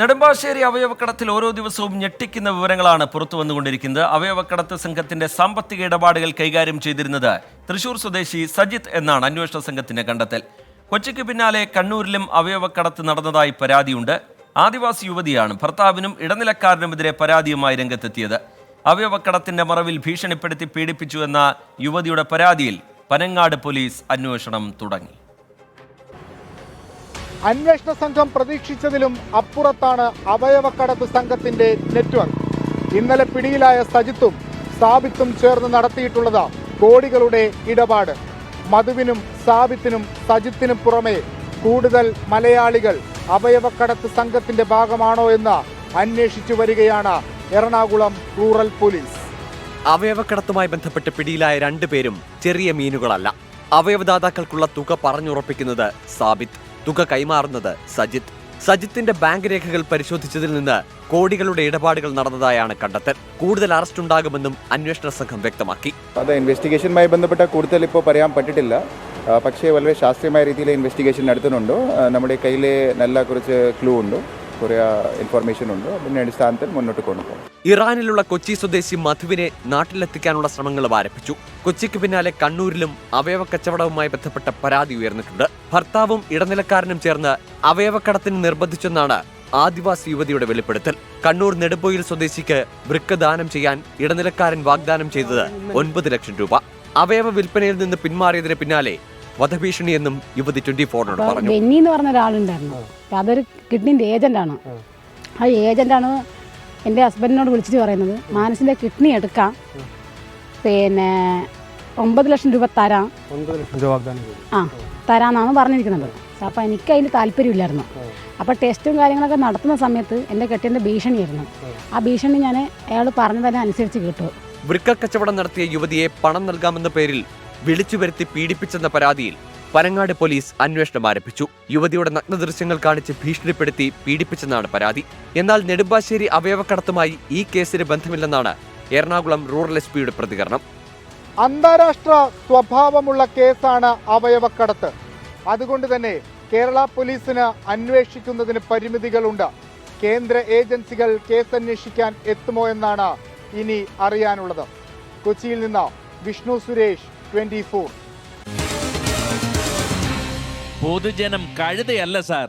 നെടുമ്പാശ്ശേരി അവയവക്കടത്തിൽ ഓരോ ദിവസവും ഞെട്ടിക്കുന്ന വിവരങ്ങളാണ് പുറത്തു വന്നുകൊണ്ടിരിക്കുന്നത്. അവയവക്കടത്ത് സംഘത്തിന്റെ സാമ്പത്തിക ഇടപാടുകൾ കൈകാര്യം ചെയ്തിരുന്നത് തൃശൂർ സ്വദേശി സജിത് എന്നാണ് അന്വേഷണ സംഘത്തിന്റെ കണ്ടെത്തൽ. കൊച്ചിക്ക് പിന്നാലെ കണ്ണൂരിലും അവയവക്കടത്ത് നടന്നതായി പരാതിയുണ്ട്. ആദിവാസി യുവതിയാണ് ഭർത്താവിനും ഇടനിലക്കാരനുമെതിരെ പരാതിയുമായി രംഗത്തെത്തിയത്. അവയവക്കടത്തിന്റെ മറവിൽ ഭീഷണിപ്പെടുത്തി പീഡിപ്പിച്ചു എന്ന യുവതിയുടെ പരാതിയിൽ പനങ്ങാട് പോലീസ് അന്വേഷണം തുടങ്ങി. അന്വേഷണ സംഘം പ്രതീക്ഷിച്ചതിലും അപ്പുറത്താണ് അവയവക്കടത്ത് സംഘത്തിന്റെ നെറ്റ്വർക്ക്. ഇന്നലെ പിടിയിലായ സജിത്തും സാബിത്തും ചേർന്ന് നടത്തിയിട്ടുള്ളത് കോടികളുടെ ഇടപാട്. മധുവിനും സാബിത്തിനും സജിത്തിനും പുറമെ കൂടുതൽ മലയാളികൾ അവയവക്കടത്ത് സംഘത്തിന്റെ ഭാഗമാണോ എന്ന് അന്വേഷിച്ചു വരികയാണ് എറണാകുളം റൂറൽ പോലീസ്. അവയവക്കടത്തുമായി ബന്ധപ്പെട്ട് പിടിയിലായ രണ്ടുപേരും ചെറിയ മീനുകളല്ല. അവയവദാതാക്കൾക്കുള്ള തുക പറഞ്ഞുറപ്പിക്കുന്നത് സാബിത്ത്. തുക കൈമാറുന്നത് സജിത്ത്. സജിത്തിന്റെ ബാങ്ക് രേഖകൾ പരിശോധിച്ചതിൽ നിന്ന് കോടികളുടെ ഇടപാടുകൾ നടന്നതായാണ് കണ്ടെത്തൽ. കൂടുതൽ അറസ്റ്റ് ഉണ്ടാകുമെന്നും അന്വേഷണ സംഘം വ്യക്തമാക്കി. അത് ഇൻവെസ്റ്റിഗേഷനുമായി ബന്ധപ്പെട്ട കൂടുതൽ ഇപ്പോൾ പറയാൻ പറ്റിട്ടില്ല. പക്ഷേ വളരെ ശാസ്ത്രീയമായ രീതിയിൽ ഇൻവെസ്റ്റിഗേഷൻ നടത്തുന്നുണ്ട്. നമ്മുടെ കയ്യിലെ നല്ല കുറച്ച് ക്ലൂ ഉണ്ട്. കുറേ ഇൻഫർമേഷൻ ഉണ്ട്. അതിന്റെ അടിസ്ഥാനത്തിൽ മുന്നോട്ട് കൊണ്ടുപോകും. ഇറാനിലുള്ള കൊച്ചി സ്വദേശി മധുവിനെ നാട്ടിലെത്തിക്കാനുള്ള ശ്രമങ്ങളും ആരംഭിച്ചു. കൊച്ചിക്ക് പിന്നാലെ കണ്ണൂരിലും അവയവ കച്ചവടവുമായി ബന്ധപ്പെട്ട പരാതി ഉയർന്നിട്ടുണ്ട്. ഭർത്താവും ഇടനിലക്കാരനും ചേർന്ന് അവയവക്കടത്തിന് നിർബന്ധിച്ചെന്നാണ് ആദിവാസി യുവതിയുടെ വെളിപ്പെടുത്തൽ. കണ്ണൂർ നെടുമ്പോയിൽ സ്വദേശിക്ക് വൃക്ക ദാനം ചെയ്യാൻ ഇടനിലക്കാരൻ വാഗ്ദാനം ചെയ്തത് ഒൻപത് ലക്ഷം രൂപ. അവയവ വിൽപ്പനയിൽ നിന്ന് പിന്മാറിയതിന് പിന്നാലെ വധഭീഷണിയെന്നും യുവതി ട്വന്റി ഫോറിനോട് പറഞ്ഞു. ബെന്നി എന്ന് പറഞ്ഞ ഒരാളുണ്ടായിരുന്നു. അപ്പൊ അതൊരു കിഡ്നിന്റെ ഏജന്റാണ് ആ. ഏജന്റാണ് എന്റെ ഹസ്ബൻഡിനോട് വിളിച്ചിട്ട് പറയുന്നത് മാനസിന്റെ കിഡ്നി എടുക്കാം. പിന്നെ ഒമ്പത് ലക്ഷം രൂപ തരാം. ആ തരാമെന്നാണ് പറഞ്ഞിരിക്കുന്നത്. അപ്പോൾ എനിക്ക് അതിന് താല്പര്യമില്ലായിരുന്നു. അപ്പോൾ ടെസ്റ്റും കാര്യങ്ങളൊക്കെ നടത്തുന്ന സമയത്ത് എന്റെ കെട്ടിന്റെ ഭീഷണിയായിരുന്നു. ആ. ഭീഷണി ഞാൻ അയാൾ പറഞ്ഞതിനനുസരിച്ച് കേട്ടു. വൃക്ക കച്ചവടം നടത്തിയ യുവതിയെ പണം നൽകാമെന്ന പേരിൽ വിളിച്ചു വരുത്തി പീഡിപ്പിച്ചെന്ന പരാതിയിൽ പനങ്ങാട് പോലീസ് അന്വേഷണം ആരംഭിച്ചു. യുവതിയുടെ നഗ്നദൃശ്യങ്ങൾ കാണിച്ച് ഭീഷണിപ്പെടുത്തി പീഡിപ്പിച്ചെന്നാണ് പരാതി. എന്നാൽ നെടുമ്പാശ്ശേരി അവയവക്കടത്തുമായി ഈ കേസിന് ബന്ധമില്ലെന്നാണ് എറണാകുളം റൂറൽ എസ് പിയുടെ പ്രതികരണം. അന്താരാഷ്ട്ര സ്വഭാവമുള്ള കേസാണ് അവയവക്കടത്ത്. അതുകൊണ്ട് തന്നെ കേരള പോലീസിന് അന്വേഷിക്കുന്നതിന് പരിമിതികളുണ്ട്. കേന്ദ്ര ഏജൻസികൾ കേസ് അന്വേഷിക്കാൻ എത്തുമോ എന്നാണ് ഇനി അറിയാനുള്ളത്. കൊച്ചിയിൽ നിന്ന് വിഷ്ണു സുരേഷ് ട്വന്റി പൊതുജനം കഴുതയല്ല സാർ.